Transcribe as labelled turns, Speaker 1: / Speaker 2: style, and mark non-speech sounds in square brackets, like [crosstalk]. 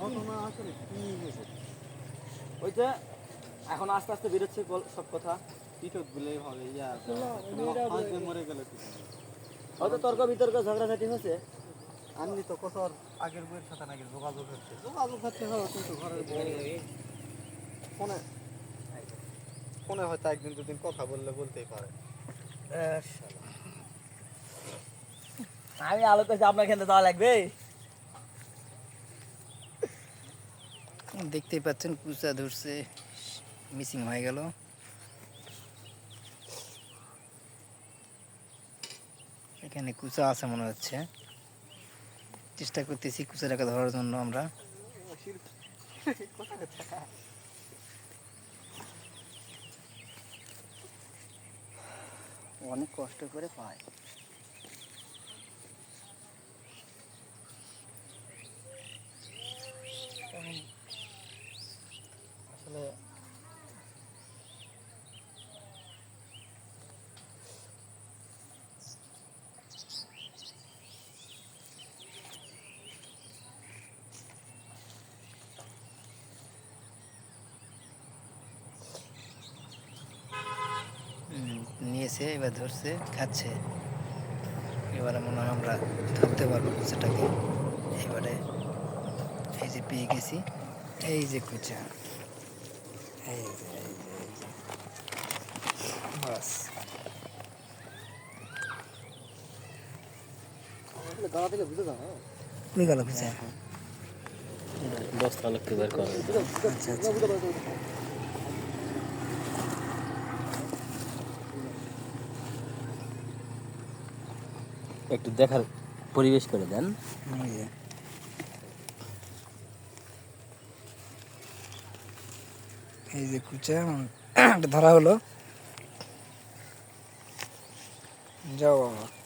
Speaker 1: ঘটনা আসলে কি হয়েছে
Speaker 2: ওই এখন আস্তে আস্তে বেরোচ্ছে সব কথা।
Speaker 3: ইয়া মরে গেল
Speaker 2: হয়তো তর্ক বিতর্ক ঝগড়াঝাটি
Speaker 3: আনলি তো কসর আগের বইয়ের সাথে নাকি যোগাযোগ হচ্ছে। যোগাযোগ হচ্ছে কিন্তু ঘরের ফোনে ফোনে হয়তো একদিন দুদিন কথা বললে বলতেই পারে।
Speaker 2: আমি আলো তো আপনার খেতে যাওয়া লাগবে?
Speaker 4: দেখতেই পাচ্ছেন কুচা ধরছে, মিসিং হয়ে গেল। এখানে কুচা আছে মনে হচ্ছে। চেষ্টা করতেছি কুচাটাকে ধরার জন্য আমরা।
Speaker 2: অনেক কষ্ট করে পায়
Speaker 3: আসলে
Speaker 4: হুম, নিয়েছে এবার ধরছে খাচ্ছে। এবারে মনে হয় আমরা ধরতে পারব কুচাটাকে এবারে এই যে পেয়ে গেছি এই যে কুচা। এই যে এই যে এই যে। বাস। উড়ে গেল কুচা।
Speaker 2: করে
Speaker 4: আচ্ছা আচ্ছা।
Speaker 2: একটু দেখার পরিবেশ করে দেন।
Speaker 4: এই যে। কুচে [coughs] ধরা হলো। যাও বাবা।